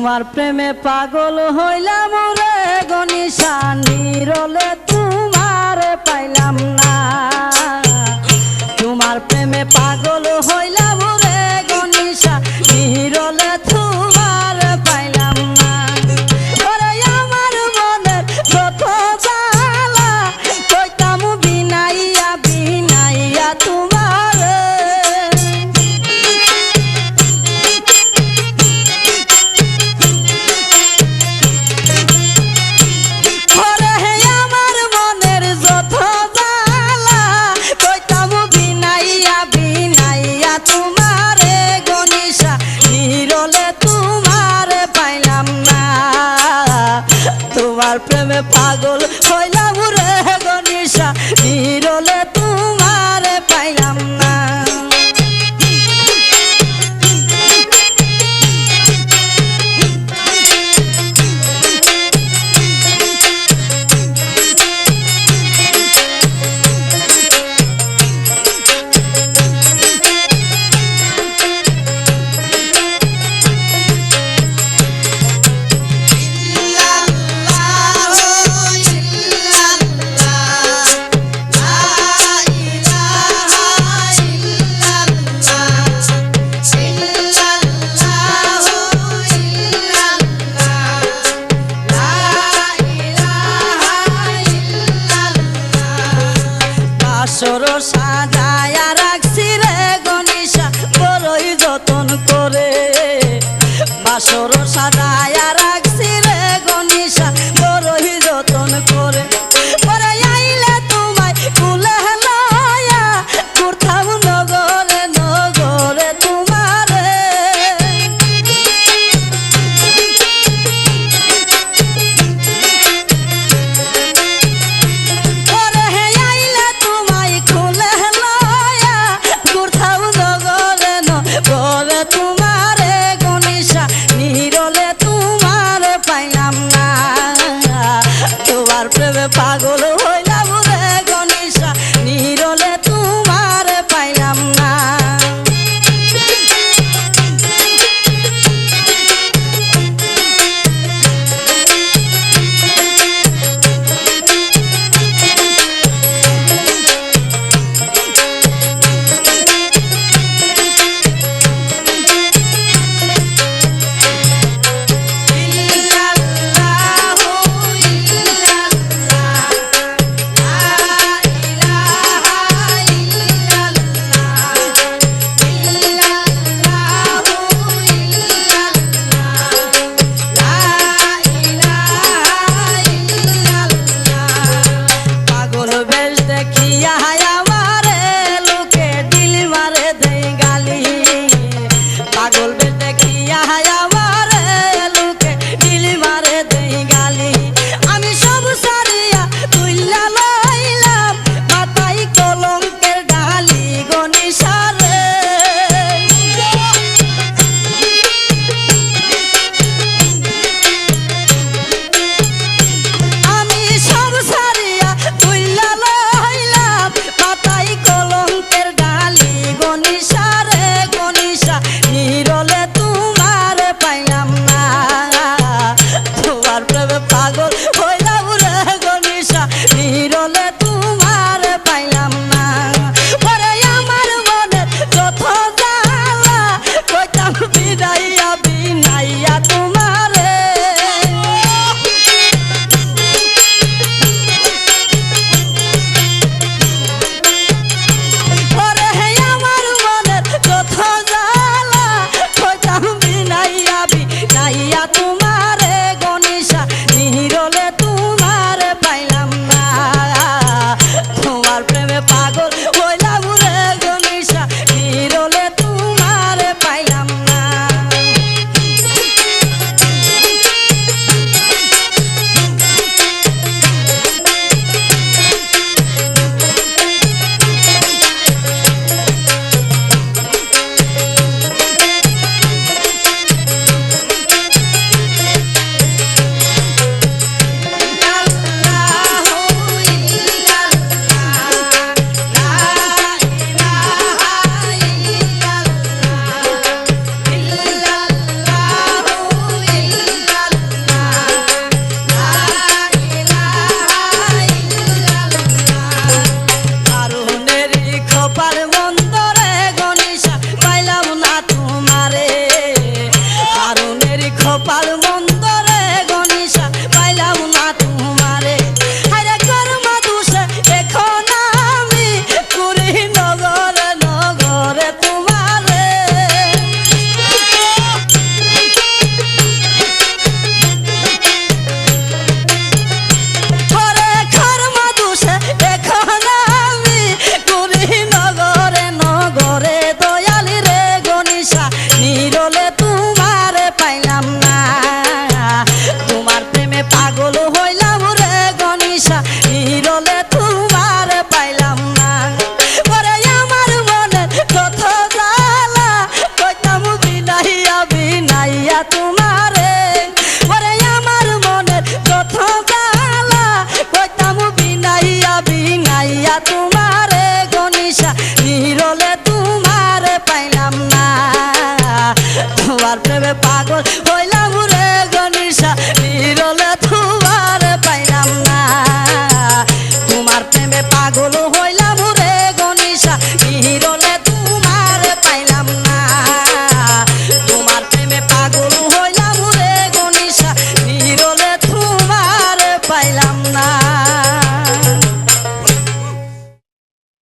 তোমার প্রেমে পাগল হইলাম রে গনিশা নিরলে তোমার পাইলাম না। তোমার প্রেমে পাগল হইলাম রে গনিশা নিরলে তোমার প্রেমে পাগল হইলাম রে গনিশা নিরলে তোমারে পাইলাম সরো সাজা